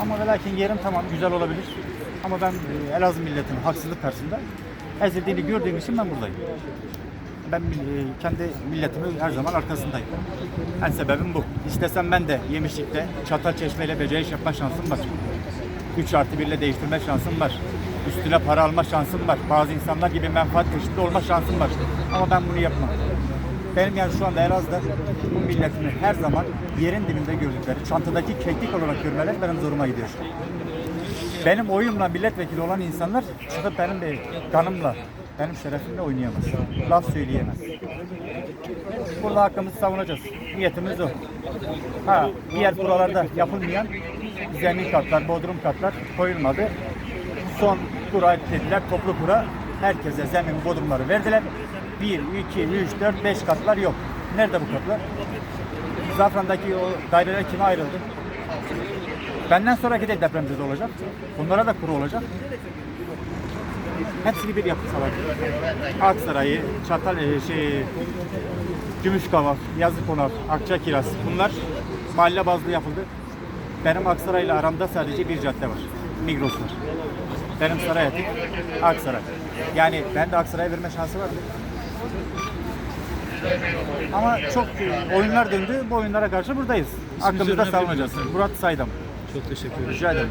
Ama ve lakin yerim tamam güzel olabilir. Ama ben e, Elazığ milletinin haksızlık karşısında ezildiğini gördüğüm için ben buradayım. Ben e, kendi milletimin her zaman arkasındayım. En sebebim bu. İstesem ben de yemişlikte çatal çeşmeyle beceri iş yapma şansım var. 3 artı 1 ile değiştirme şansım var. Üstüne para alma şansım var. Bazı insanlar gibi menfaat peşinde olma şansım var. Ama ben bunu yapmam. Benim yani şu anda Elazığ'da bu milletimi her zaman yerin dibinde gördükleri, çantadaki keklik olarak görmeler benim zoruma gidiyor. Benim oyumla milletvekili olan insanlar çıkıp benim de kanımla, benim şerefimle oynayamaz. Laf söyleyemez. Burada hakkımızı savunacağız. Niyetimiz o. Ha, diğer buralarda yapılmayan zemin katlar, bodrum katlar koyulmadı. Son kura dediler, toplu kura. Herkese zemin bodrumları verdiler. 1, 2, 3, 4, 5 katlar yok. Nerede bu katlar? Zafran'daki o daireler kime ayrıldı? Benden sonraki de depremzede olacak. Bunlara da kuru olacak. Hepsini bir yapsalar. Aksaray'ı, Çatal, e, şey, Gümüşkavak, Yazıkonak, Akçakiraz bunlar mahalle bazlı yapıldı. Benim Aksaray'la aramda sadece bir cadde var. Migros var. Benim Sarayatik, Aksaray. Yani ben de Aksaray'a verme şansı vardı. Ama çok oyunlar döndü. Bu oyunlara karşı buradayız. Öğrenebilir savunacağız. Murat Saydam. Çok teşekkür ederim. Rica ederim.